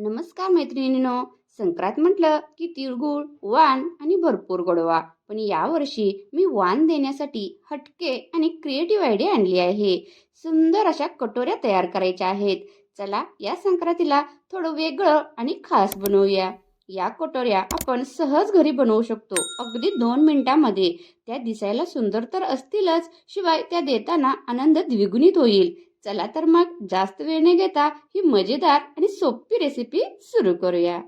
नमस्कार मैत्रिणींनो. संक्रांत म्हटलं की तिळगुळ वाण आणि भरपूर गोडवा. पण यावर्षी मी वाण देण्यासाठी हटके आणि क्रिएटिव्ह आयडिया आणली आहे. सुंदर अशा कटोऱ्या तयार करायच्या आहेत. चला या संक्रांतीला थोडं वेगळं आणि खास बनवूया. या कटोऱ्या आपण सहज घरी बनवू शकतो. अगदी दोन मिनिटांमध्ये. त्या दिसायला सुंदर तर असतीलच शिवाय त्या देताना आनंद द्विगुणित होईल. चला तर मग जास्त वेळ न घेता ही मजेदार आणि सोपी रेसिपी सुरू करूया.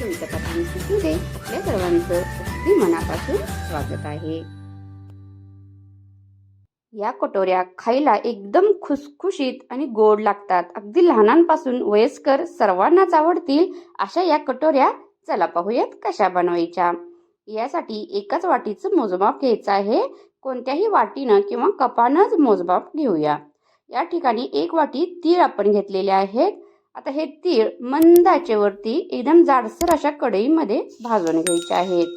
तुमच्या पाठीमध्ये आपल्या सर्वांचं अगदी मनापासून स्वागत आहे. या कटोऱ्या खायला एकदम खुसखुशीत आणि गोड लागतात. अगदी लहानांपासून वयस्कर सर्वांनाच आवडतील अशा या कटोऱ्या. चला पाहूयात कशा बनवायच्या. यासाठी एकाच वाटीचं मोजमाप घ्यायचं आहे. कोणत्याही वाटीनं किंवा कपानंच मोजमाप घेऊया. या ठिकाणी एक वाटी तीळ आपण घेतलेले आहेत. आता हे तीळ मंद आचेवरती एकदम जाडसर अशा कढईमध्ये भाजून घ्यायचे आहेत.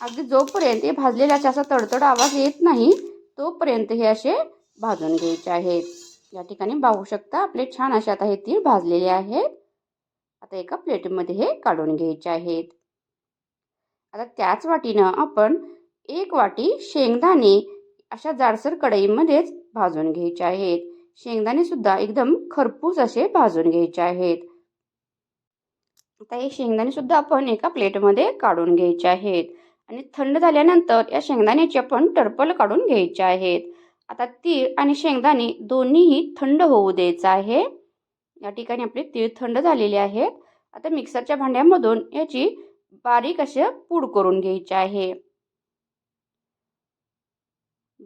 अगदी जोपर्यंत हे भाजलेल्याचा असा तडतड आवाज येत नाही तोपर्यंत हे असे भाजून घ्यायचे आहेत. या ठिकाणी पाहू शकता आपले छान असे आता हे तीळ भाजलेले आहेत. आता एका प्लेटमध्ये हे काढून घ्यायचे आहेत. आता त्याच वाटीनं आपण एक वाटी शेंगदाणे अशा जाडसर कढईमध्येच भाजून घ्यायचे आहेत. शेंगदाणे सुद्धा एकदम खरपूस असे भाजून घ्यायचे आहेत. आता हे शेंगदाणे सुद्धा आपण एका प्लेटमध्ये काढून घ्यायचे आहेत. आणि थंड झाल्यानंतर या शेंगदाण्याची आपण टरपल काढून घ्यायचे आहेत. आता तीळ आणि शेंगदाणे दोन्हीही थंड होऊ द्यायचं आहे. या ठिकाणी आपले तीळ थंड झालेले आहेत आता मिक्सरच्या भांड्यामधून याची बारीक असे पूड करून घ्यायचे आहे.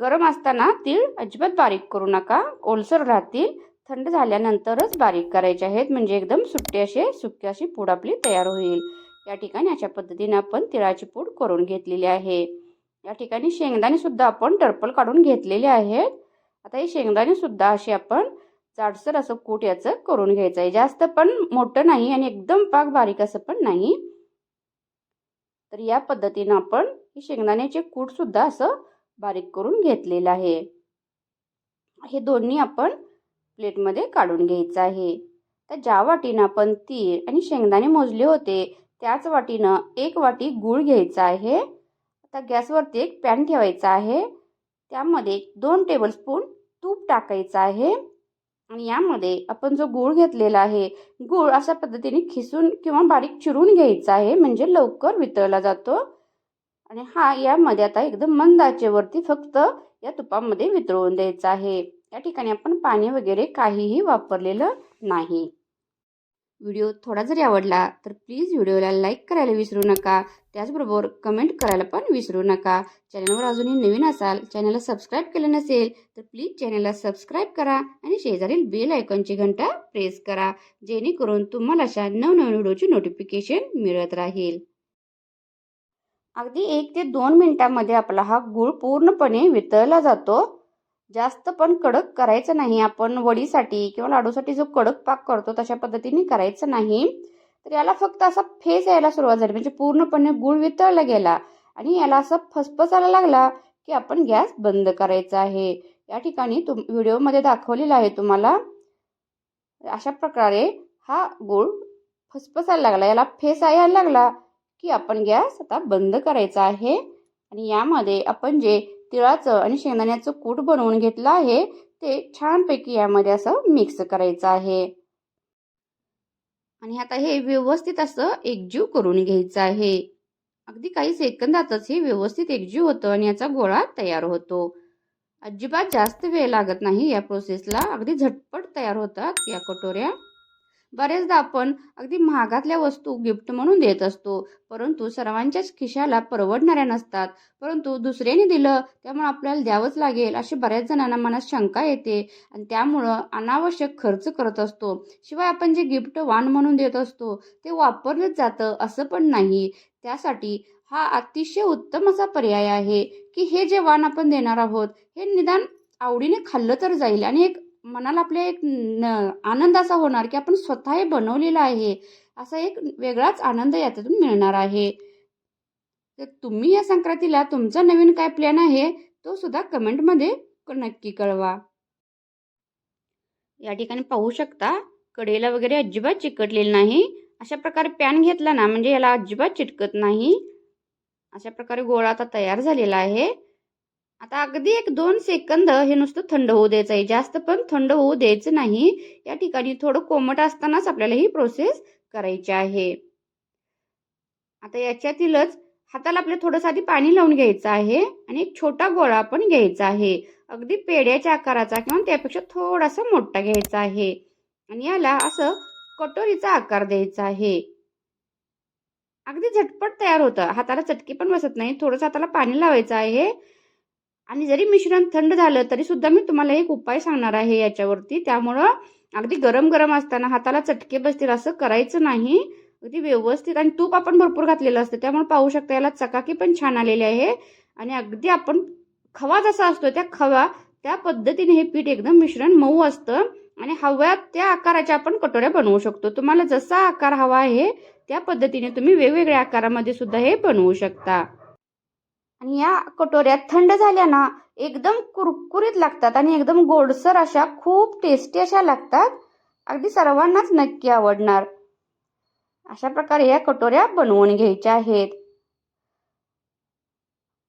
गरम असताना तीळ अजिबात बारीक करू नका. ओलसर राहतील. थंड झाल्यानंतरच बारीक करायचे आहेत. म्हणजे एकदम सुट्टे असे सुके अशी पूड आपली तयार होईल. या ठिकाणी अशा पद्धतीने आपण तिळाची पूड करून घेतलेली आहे. या ठिकाणी शेंगदाणे सुद्धा आपण टर्पल काढून घेतलेले आहेत. आता हे शेंगदाणे सुद्धा असे आपण जाडसर असं कूट याचं करून घ्यायचं आहे. जास्त पण मोठं नाही आणि एकदम पाक बारीक असं पण नाही. तर या पद्धतीनं आपण ही शेंगदाण्याचे कूटसुद्धा असं बारीक करून घेतलेलं आहे. हे दोन्ही आपण प्लेटमध्ये काढून घ्यायचं आहे. तर ज्या वाटीनं आपण तीळ आणि शेंगदाणे मोजले होते त्याच वाटीनं एक वाटी गूळ घ्यायचा आहे. आता गॅसवरती एक पॅन ठेवायचा आहे. त्यामध्ये दोन टेबलस्पून तूप टाकायचं आहे. आणि यामध्ये आपण जो गूळ घेतलेला आहे गूळ अशा पद्धतीने खिसून किंवा बारीक चिरून घ्यायचा आहे म्हणजे लवकर वितळला जातो. आणि हा यामध्ये आता एकदम मंद आचेवरती फक्त या तुपामध्ये वितळवून द्यायचा आहे. या ठिकाणी आपण पाणी वगैरे काहीही वापरलेलं नाही. व्हिडिओ थोडा जरी आवडला तर प्लीज व्हिडिओला लाईक करायला विसरू नका. त्याचबरोबर कमेंट करायला पण विसरू नका. चॅनलवर अजूनही नवीन असाल चॅनलला सबस्क्राईब केलं नसेल तर प्लीज चॅनलला सबस्क्राईब करा आणि शेजारील बेल आयकॉनची घंटा प्रेस करा जेणेकरून तुम्हाला अशा नवनवीन व्हिडिओची नोटिफिकेशन मिळत राहील. अगदी एक ते दोन मिनिटांमध्ये आपला हा गूळ पूर्णपणे वितळला जातो. जास्त पण कडक करायचं नाही. आपण वडीसाठी किंवा लाडूसाठी जो कडक पाक करतो तशा पद्धतीने करायचं नाही. तर याला फक्त असा फेस यायला सुरुवात झाली. म्हणजे पूर्णपणे गूळ वितळला गेला आणि याला असं फसफसायला लागला की आपण गॅस बंद करायचा आहे. या ठिकाणी तुम व्हिडिओमध्ये दाखवलेला आहे तुम्हाला. अशा प्रकारे हा गूळ फसफसायला लागला. याला फेस यायला लागला की आपण गॅस आता बंद करायचा आहे. आणि यामध्ये आपण जे तिळाचं आणि शेंगदाण्याचं कूट बनवून घेतलं आहे. ते छानपैकी यामध्ये असं मिक्स करायचं आहे. आणि आता हे व्यवस्थित असं एकजीव करून घ्यायचं आहे. अगदी काही सेकंदातच हे व्यवस्थित एकजीव होतं आणि याचा गोळा तयार होतो. अजिबात जास्त वेळ लागत नाही या प्रोसेसला अगदी झटपट तयार होतात या कटोऱ्या. बरेचदा आपण अगदी महागातल्या वस्तू गिफ्ट म्हणून देत असतो. परंतु सर्वांच्याच खिशाला परवडणाऱ्या नसतात. परंतु दुसऱ्याने दिलं त्यामुळे आपल्याला द्यावंच लागेल अशी बऱ्याच जणांना मनात शंका येते आणि त्यामुळं अनावश्यक खर्च करत असतो. शिवाय आपण जे गिफ्ट वाण म्हणून देत असतो ते वापरलंच जातं असं पण नाही. त्यासाठी हा अतिशय उत्तम असा पर्याय आहे की हे जे वाण आपण देणार आहोत हे निदान आवडीने खाल्लं तर जाईल आणि एक मनाला आपल्या एक न आनंद असा होणार की आपण स्वतः हे बनवलेलं आहे. असा एक वेगळाच आनंद याच्यातून मिळणार आहे. तर तुम्ही या संक्रांतीला तुमचा नवीन काय प्लॅन आहे तो सुद्धा कमेंटमध्ये नक्की कळवा. या ठिकाणी पाहू शकता कडेला वगैरे अजिबात चिकटलेलं नाही. अशा प्रकारे पॅन घेतला ना म्हणजे याला अजिबात चिटकत नाही. अशा प्रकारे गोळा आता तयार झालेला आहे. आता अगदी एक दोन सेकंद हे नुसतं थंड होऊ द्यायचं आहे. जास्त पण थंड होऊ द्यायचं नाही. या ठिकाणी थोडं कोमट असतानाच आपल्याला ही प्रोसेस करायची आहे. आता याच्यातीलच हाताला आपल्या थोडंसं आधी पाणी लावून घ्यायचं आहे आणि एक छोटा गोळा पण घ्यायचा आहे. अगदी पेड्याच्या आकाराचा किंवा त्यापेक्षा थोडासा मोठा घ्यायचा आहे. आणि याला असं कटोरीचा आकार द्यायचा आहे. अगदी झटपट तयार होतं. हाताला चटके पण बसत नाही. थोडंसं हाताला पाणी लावायचं आहे. आणि जरी मिश्रण थंड झालं तरी सुद्धा मी तुम्हाला एक उपाय सांगणार आहे याच्यावरती. त्यामुळं अगदी गरम गरम असताना हाताला चटके बसतील असं करायचं नाही. अगदी व्यवस्थित आणि तूप आपण भरपूर घातलेलं असतं त्यामुळे पाहू शकता याला चकाकी पण छान आलेली आहे. आणि अगदी आपण खवा जसा असतो त्या खवा त्या पद्धतीने हे पीठ एकदम मिश्रण मऊ असतं. आणि हव्या त्या आकाराच्या आपण कटोऱ्या बनवू शकतो. तुम्हाला जसा आकार हवा आहे त्या पद्धतीने तुम्ही वेगवेगळ्या आकारामध्ये सुद्धा हे बनवू शकता. आणि या कटोऱ्या थंड झाल्या ना एकदम कुरकुरीत लागतात आणि एकदम गोडसर अशा खूप टेस्टी अशा लागतात. अगदी सर्वांनाच नक्की आवडणार. अशा प्रकारे या कटोऱ्या बनवून घ्यायच्या आहेत.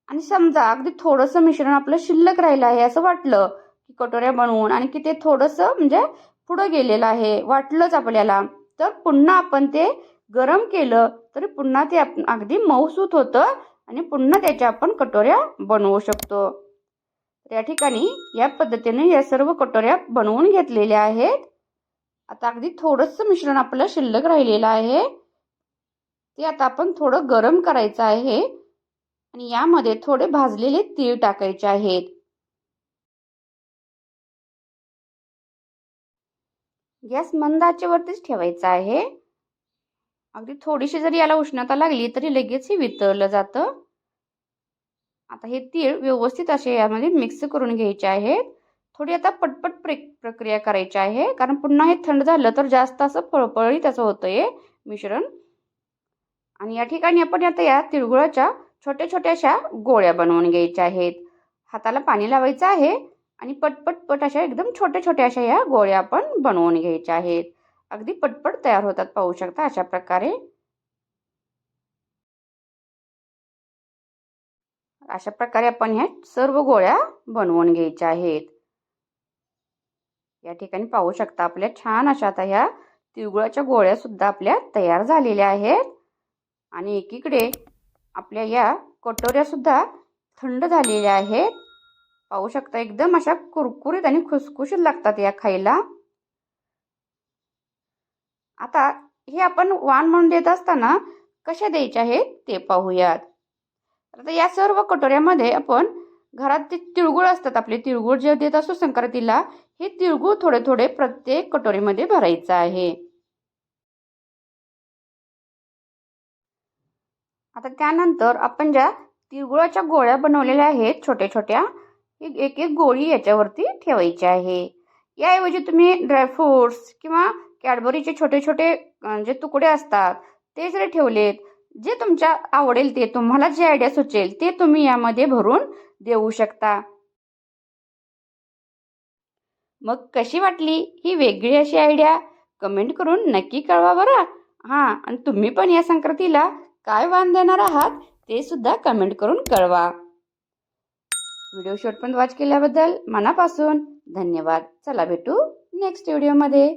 आणि समजा अगदी थोडंसं मिश्रण आपलं शिल्लक राहिलं आहे असं वाटलं की कटोऱ्या बनवून आणि की ते थोडंसं म्हणजे पुढं गेलेलं आहे वाटलंच आपल्याला तर पुन्हा आपण ते गरम केलं तरी पुन्हा ते अगदी मऊसूत होतं. आणि पुन्हा त्याच्या आपण कटोऱ्या बनवू शकतो. या ठिकाणी या पद्धतीने या सर्व कटोऱ्या बनवून घेतलेल्या आहेत. आता अगदी थोडंसं मिश्रण आपलं शिल्लक राहिलेलं आहे. ते आता आपण थोडं गरम करायचं आहे. आणि यामध्ये थोडे भाजलेले तीळ टाकायचे आहेत. गॅस मंद आचेवरतीच ठेवायचा आहे. अगदी थोडीशी जरी याला उष्णता लागली तरी लगेच हे वितळलं जातं. आता हे तीळ व्यवस्थित असे यामध्ये मिक्स करून घ्यायचे आहेत. थोडी आता पटपट प्र प्रक्रिया करायची आहे. कारण पुन्हा हे थंड झालं तर जास्त असं फळफळी त्याचं होतं हे मिश्रण. आणि या ठिकाणी आपण आता या तिळगुळाच्या छोट्या छोट्याशा गोळ्या बनवून घ्यायच्या आहेत. हाताला पाणी लावायचं आहे आणि पटपट पट अशा एकदम छोट्या छोट्या अशा या गोळ्या आपण बनवून घ्यायच्या आहेत. अगदी पटपट तयार होतात पाहू शकता अशा प्रकारे. अशा प्रकारे आपण ह्या सर्व गोळ्या बनवून घ्यायच्या आहेत. या ठिकाणी पाहू शकता आपल्या छान अशा आता ह्या तिळगुळाच्या गोळ्या सुद्धा आपल्या तयार झालेल्या आहेत. आणि एकीकडे आपल्या या कटोऱ्या सुद्धा थंड झालेल्या आहेत. पाहू शकता एकदम अशा कुरकुरीत आणि खुसखुशीत लागतात या खायला. आता हे आपण वाण म्हणून देत असताना कशा द्यायच्या आहे ते पाहूयात. आता या सर्व कटोऱ्यामध्ये आपण घरात ते तिळगुळ असतात आपले तिळगुळ जे देत असतो संक्रांतीला हे तिळगुळ थोडे थोडे प्रत्येक कटोरीमध्ये भरायचं आहे. आता त्यानंतर आपण ज्या तिळगुळाच्या गोळ्या बनवलेल्या आहेत छोट्या छोट्या एक एक गोळी याच्यावरती ठेवायची आहे. याऐवजी तुम्ही ड्रायफ्रूट्स किंवा कॅडबरीचे छोटे छोटे जे तुकडे असतात ते जरी ठेवलेत जे तुमच्या आवडेल ते तुम्हाला जे आयडिया सुचेल ते तुम्ही यामध्ये भरून देऊ शकता. मग कशी वाटली ही वेगळी अशी आयडिया कमेंट करून नक्की कळवा बरं. हां आणि तुम्ही पण या संक्रांतीला काय वाण देणार आहात ते सुद्धा कमेंट करून कळवा. व्हिडिओ शेवटपर्यंत वॉच केल्याबद्दल मनापासून धन्यवाद. चला भेटू नेक्स्ट व्हिडिओमध्ये